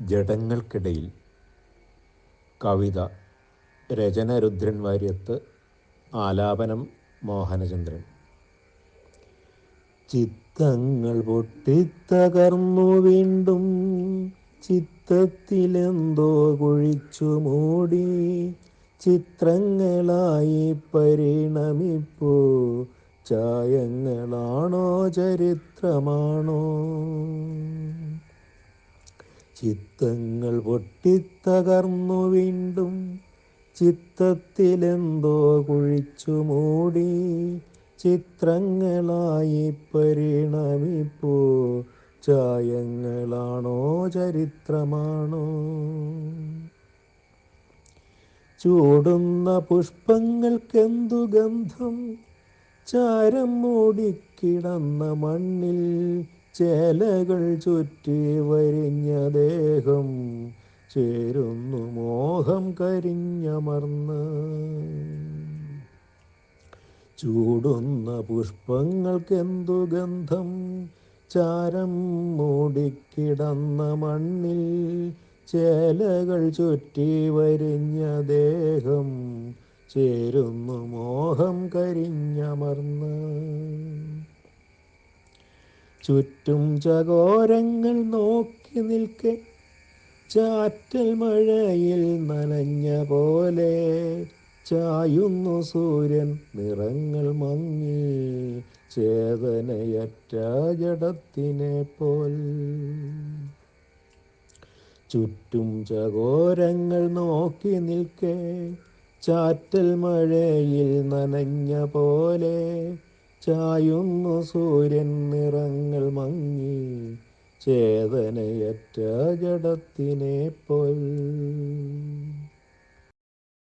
ജഡങ്ങൾക്കിടയിൽ കവിത രചന രുദ്രൻ വാര്യത്ത് ആലാപനം മോഹനചന്ദ്രൻ. ചിത്തങ്ങൾ പൊട്ടിത്തകർന്നു വീണ്ടും ചിത്തത്തിലെന്തോ കുഴിച്ചു മൂടി ചിത്രങ്ങളായി പരിണമിപ്പോ ചായങ്ങളാണോ ചരിത്രമാണോ? ചിത്തങ്ങൾ പൊട്ടിത്തകർന്നു വീണ്ടും ചിത്തത്തിലെന്തോ കുഴിച്ചു മൂടി ചിത്രങ്ങളായി പരിണമിപ്പോ. ചായങ്ങളാണോ ചരിത്രമാണോ? ചൂടുന്ന പുഷ്പങ്ങൾക്കെന്തു ഗന്ധം? ചാരം മൂടിക്കിടന്ന മണ്ണിൽ ചേലകൾ ചുറ്റി വരിഞ്ഞ ദേഹം ചേരുന്നു മോഹം കരിഞ്ഞമർന്ന്. ചൂടുന്ന പുഷ്പങ്ങൾക്കെന്തു ഗന്ധം? ചാരം മൂടിക്കിടന്ന മണ്ണിൽ ചേലകൾ ചുറ്റി വരിഞ്ഞ ദേഹം ചേരുന്നു മോഹം കരിഞ്ഞമർന്ന്. ചുറ്റും ചകോരങ്ങൾ നോക്കി നിൽക്കെ ചാറ്റൽ മഴയിൽ നനഞ്ഞ പോലെ ചായുന്നു സൂര്യൻ നിറങ്ങൾ മങ്ങി ചേതനയറ്റ ജഡത്തിനെ പോൽ. ചുറ്റും ചകോരങ്ങൾ നോക്കി നിൽക്കെ ചാറ്റൽ മഴയിൽ നനഞ്ഞ പോലെ ചായുന്നു സൂര്യൻ നിറങ്ങൾ മങ്ങി ചേതനയറ്റ ജഡത്തിനെ പോൽ.